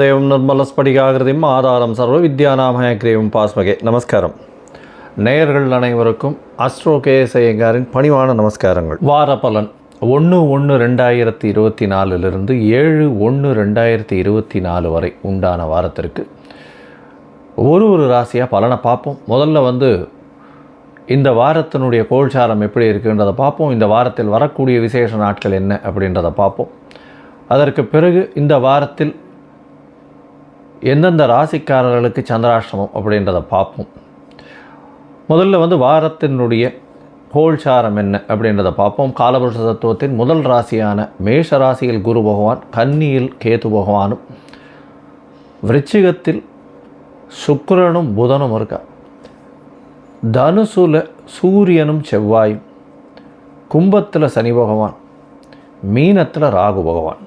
ദൈവം நிர்மலஸ்படிகாகிருதியும் ஆதாரம் சர்வ வித்யாநாமயக்ரீவும் பாஸ்மகே. நமஸ்காரம். நேயர்கள் அனைவருக்கும் அஸ்ட்ரோ கேஎஸ் ஐயங்காரின் பணிவான நமஸ்காரங்கள். வார பலன் ஒன்று ஒன்று ரெண்டாயிரத்தி இருபத்தி நாலுலேருந்து ஏழு ஒன்று ரெண்டாயிரத்தி இருபத்தி நாலு வரை உண்டான வாரத்திற்கு ஒரு ஒரு ராசியாக பலனை பார்ப்போம். முதல்ல வந்து இந்த வாரத்தினுடைய கோல்சாரம் எப்படி இருக்குன்றதை பார்ப்போம். இந்த வாரத்தில் வரக்கூடிய விசேஷ நாட்கள் என்ன அப்படின்றத பார்ப்போம். அதற்கு பிறகு இந்த வாரத்தில் எந்தெந்த ராசிக்காரர்களுக்கு சந்திராஷ்டமம் அப்படின்றத பார்ப்போம். முதல்ல வந்து வாரத்தினுடைய கோல்சாரம் என்ன அப்படின்றத பார்ப்போம். காலபுருஷ தத்துவத்தின் முதல் ராசியான மேஷ ராசியில் குரு பகவான் கன்னியில் கேது பகவானும் விருச்சிகத்தில் சுக்கரனும் புதனும் இருக்கா. தனுசுல சூரியனும் செவ்வாயும் கும்பத்தில் சனி பகவான் மீனத்தில் ராகு பகவான்.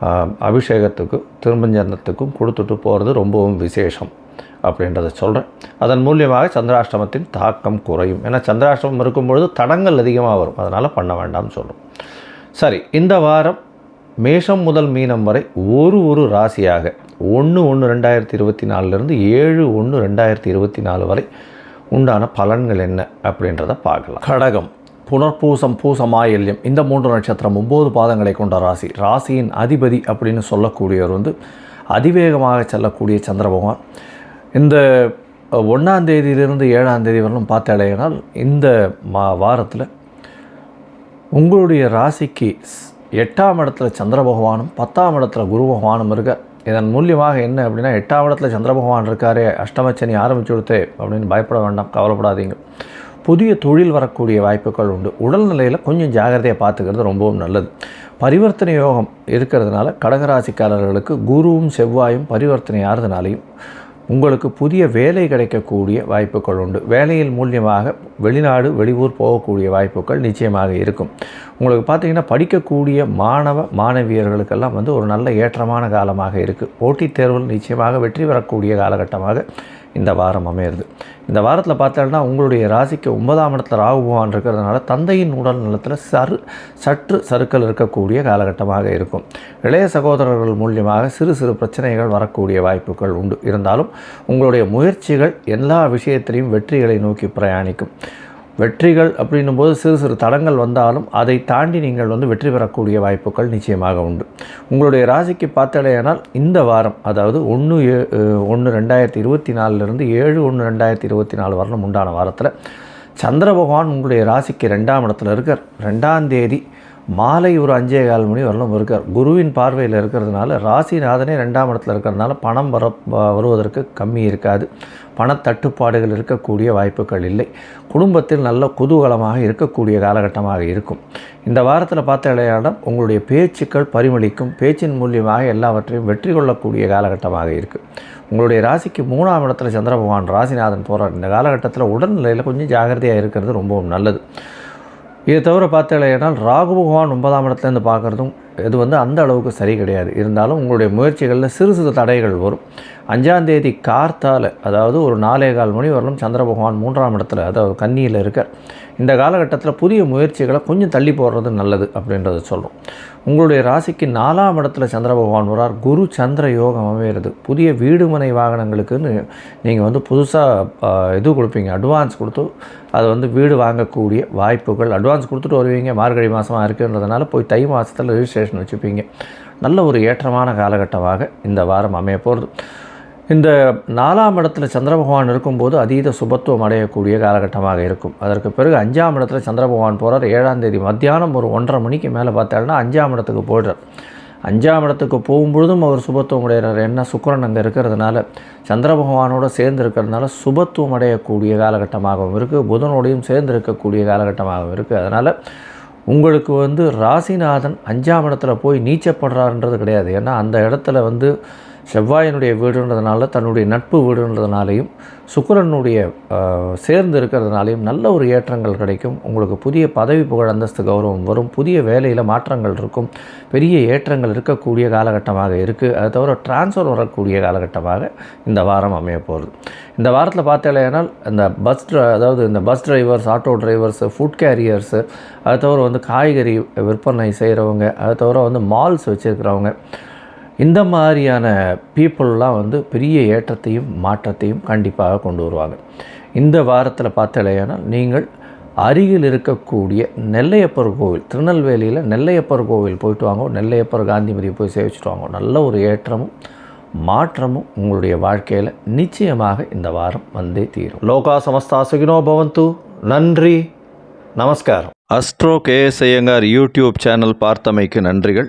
அபிஷேகத்துக்கும் அபிஷேகத்துக்கு திருமஞ்சனத்துக்கும் கொடுத்துட்டு போகிறது ரொம்பவும் விசேஷம் அப்படின்றத சொல்கிறேன் அதன் மூலியமாக சந்திராஷ்டமத்தின் தாக்கம் குறையும். ஏன்னா சந்திராஷ்டமம் இருக்கும்பொழுது தடங்கள் அதிகமாக வரும். அதனால் பண்ண வேண்டாம்னு சொல்கிறோம் சரி இந்த வாரம் மேஷம் முதல் மீனம் வரை ஒரு ஒரு ராசியாக ஒன்று ஒன்று ரெண்டாயிரத்தி இருபத்தி நாலுலேருந்து ஏழு ஒன்று ரெண்டாயிரத்தி இருபத்தி நாலு வரை உண்டான பலன்கள் என்ன அப்படின்றத பார்க்கலாம். கடகம். புனர்பூசம் பூசமாயல்யம் இந்த மூன்று நட்சத்திரம் ஒம்பது பாதங்களை கொண்ட ராசி. ராசியின் அதிபதி அப்படின்னு சொல்லக்கூடியவர் வந்து அதிவேகமாக செல்லக்கூடிய சந்திர பகவான். இந்த ஒன்றாம் தேதியிலிருந்து ஏழாம் தேதி வரலும் பார்த்தாலேனால் இந்த மா வாரத்தில் உங்களுடைய ராசிக்கு ஸ்- எட்டாம் இடத்துல சந்திர பகவானும் பத்தாம் இடத்துல குரு பகவானும் இருக்க. இதன் மூலியமாக என்ன அப்படின்னா எட்டாம் இடத்துல சந்திர பகவான் இருக்காரே அஷ்டமச்சனி ஆரம்பிச்சு கொடுத்தே அப்படின்னு பயப்பட வேண்டாம் கவலைப்படாதீங்க. புதிய தொழில் வரக்கூடிய வாய்ப்புகள் உண்டு. உடல்நிலையில் கொஞ்சம் ஜாகிரதையாக பார்த்துக்கிறது ரொம்பவும் நல்லது. பரிவர்த்தனை யோகம் இருக்கிறதுனால கடகராசிக்காரர்களுக்கு குருவும் செவ்வாயும் பரிவர்த்தனை ஆறுதனாலையும் உங்களுக்கு புதிய வேலை கிடைக்கக்கூடிய வாய்ப்புகள் உண்டு. வேலையில் மூலியமாக வெளிநாடு வெளியூர் போகக்கூடிய வாய்ப்புகள் நிச்சயமாக இருக்கும். உங்களுக்கு பார்த்தீங்கன்னா படிக்கக்கூடிய மாணவ மாணவியர்களுக்கெல்லாம் வந்து ஒரு நல்ல ஏற்றமான காலமாக இருக்குது போட்டித் தேர்வில் நிச்சயமாக வெற்றி பெறக்கூடிய காலகட்டமாக இந்த வாரம் அமையிறது. இந்த வாரத்தில் பார்த்தோம்னா உங்களுடைய ராசிக்கு ஒன்பதாம் இடத்துல ராகு பகவான் இருக்கிறதுனால தந்தையின் உடல் நலத்தில் சரு சற்று சறுக்கல் இருக்கக்கூடிய காலகட்டமாக இருக்கும். இளைய சகோதரர்கள் மூலியமாக சிறு சிறு பிரச்சனைகள் வரக்கூடிய வாய்ப்புகள் உண்டு. இருந்தாலும் உங்களுடைய முயற்சிகள் எல்லா விஷயத்திலையும் வெற்றிகளை நோக்கி பிரயாணிக்கும். வெற்றிகள் அப்படின்னும் போது சிறு சிறு தடங்கள் வந்தாலும் அதை தாண்டி நீங்கள் வந்து வெற்றி பெறக்கூடிய வாய்ப்புகள் நிச்சயமாக உண்டு. உங்களுடைய ராசிக்கு பார்த்தடையானால் இந்த வாரம் அதாவது ஒன்று ஏ ஒன்று ரெண்டாயிரத்தி இருபத்தி நாலுலேருந்து ஏழு ஒன்று ரெண்டாயிரத்தி இருபத்தி நாலு வரலும் உண்டான வாரத்தில் சந்திர பகவான் உங்களுடைய ராசிக்கு ரெண்டாம் இடத்துல இருக்கார். ரெண்டாம் தேதி மாலை ஒரு அஞ்சே கால் மணி வரலும் இருக்கார். குருவின் பார்வையில் இருக்கிறதுனால ராசிநாதனே ரெண்டாம் இடத்துல இருக்கிறதுனால பணம் வர வருவதற்கு கம்மி இருக்காது. பணத்தட்டுப்பாடுகள் இருக்கக்கூடிய வாய்ப்புகள் இல்லை. குடும்பத்தில் நல்ல குதூகலமாக இருக்கக்கூடிய காலகட்டமாக இருக்கும். இந்த வாரத்தில் பார்த்த இளையாடம் உங்களுடைய பேச்சுக்கள் பரிமளிக்கும். பேச்சின் மூலியமாக எல்லாவற்றையும் வெற்றி கொள்ளக்கூடிய காலகட்டமாக இருக்குது உங்களுடைய ராசிக்கு மூணாம் இடத்துல சந்திர பகவான் ராசிநாதன் போகிறார் இந்த காலகட்டத்தில் உடல்நிலையில் கொஞ்சம் ஜாகிரதையாக இருக்கிறது ரொம்பவும் நல்லது. இதை தவிர பார்த்தீங்கன்னா ராகு பகவான் ஒன்பதாம் இடத்துலேருந்து பார்க்குறதும் இது வந்து அந்த அளவுக்கு சரி கிடையாது. இருந்தாலும் உங்களுடைய முயற்சிகளில் சிறு சிறு தடைகள் வரும். அஞ்சாந்தேதி கார்த்தால் அதாவது ஒரு நாலே கால் மணி வரலும் சந்திர பகவான் மூன்றாம் இடத்துல அதாவது கன்னியில் இருக்கார். இந்த காலகட்டத்தில் புதிய முயற்சிகளை கொஞ்சம் தள்ளி போடுறது நல்லது அப்படின்றத சொல்கிறோம் உங்களுடைய ராசிக்கு நாலாம் இடத்துல சந்திர பகவான் வரார். குரு சந்திர யோகம் அமையிறது. புதிய வீடுமனை வாகனங்களுக்குன்னு நீங்கள் வந்து புதுசாக இது கொடுப்பீங்க. அட்வான்ஸ் கொடுத்து அதை வந்து வீடு வாங்கக்கூடிய வாய்ப்புகள். அட்வான்ஸ் கொடுத்துட்டு வருவீங்க. மார்கழி மாதமாக இருக்குன்றதுனால போய் தை மாதத்தில் ரிஜிஸ்ட்ரேஷன் வச்சுப்பீங்க. நல்ல ஒரு ஏற்றமான காலகட்டமாக இந்த வாரம் அமைய போகிறது இந்த நாலாம் இடத்துல சந்திர பகவான் இருக்கும்போது அதீத சுபத்துவம் அடையக்கூடிய காலகட்டமாக இருக்கும். அதற்கு பிறகு அஞ்சாம் இடத்துல சந்திர பகவான் போகிறார் ஏழாம் தேதி மத்தியானம் ஒரு ஒன்றரை மணிக்கு மேலே பார்த்தாருன்னா அஞ்சாம் இடத்துக்கு போய்டார் அஞ்சாம் இடத்துக்கு போகும்பொழுதும் அவர் சுபத்துவம் அடைகிறார். என்ன? சுக்கிரன் அங்கே இருக்கிறதுனால சந்திர பகவானோடு சேர்ந்து இருக்கிறதுனால சுபத்துவம் அடையக்கூடிய காலகட்டமாகவும் இருக்குது புதனோடையும் சேர்ந்து இருக்கக்கூடிய காலகட்டமாகவும் இருக்குது அதனால் உங்களுக்கு வந்து ராசிநாதன் அஞ்சாம் இடத்துல போய் நீச்சப்படுறாருன்றது கிடையாது. ஏன்னா அந்த இடத்துல வந்து செவ்வாயினுடைய வீடுன்றதுனால தன்னுடைய நட்பு வீடுன்றதுனாலையும் சுக்கரனுடைய சேர்ந்து இருக்கிறதுனாலையும் நல்ல ஒரு ஏற்றங்கள் கிடைக்கும். உங்களுக்கு புதிய பதவி புகழ் அந்தஸ்து கௌரவம் வரும். புதிய வேலையில் மாற்றங்கள் இருக்கும். பெரிய ஏற்றங்கள் இருக்கக்கூடிய காலகட்டமாக இருக்குது அது தவிர டிரான்ஸ்ஃபர் வரக்கூடிய காலகட்டமாக இந்த வாரம் அமைய போகிறது இந்த வாரத்தில் பார்த்தேனால் இந்த பஸ் அதாவது இந்த bus drivers auto drivers food carriers அது தவிர வந்து காய்கறி விற்பனை செய்கிறவங்க அது தவிர வந்து மால்ஸ் வச்சுருக்கிறவங்க இந்த மாதிரியான பீப்புளெலாம் வந்து பெரிய ஏற்றத்தையும் மாற்றத்தையும் கண்டிப்பாக கொண்டு வருவாங்க. இந்த வாரத்தில் பார்த்தலையானால் நீங்கள் அருகில் இருக்கக்கூடிய நெல்லையப்பர் கோவில் திருநெல்வேலியில் நெல்லையப்பர் கோவில் போயிட்டு வாங்க நெல்லையப்பர் காந்திமதியை போய் சேவிச்சுட்டு வாங்க. நல்ல ஒரு ஏற்றமும் மாற்றமும் உங்களுடைய வாழ்க்கையில் நிச்சயமாக இந்த வாரம் வந்தே தீரும். லோகா சமஸ்தா சுகினோ பவந்து. நன்றி நமஸ்காரம். Astro KS Iyengar YouTube channel பார்த்தமைக்கு நன்றிகள்.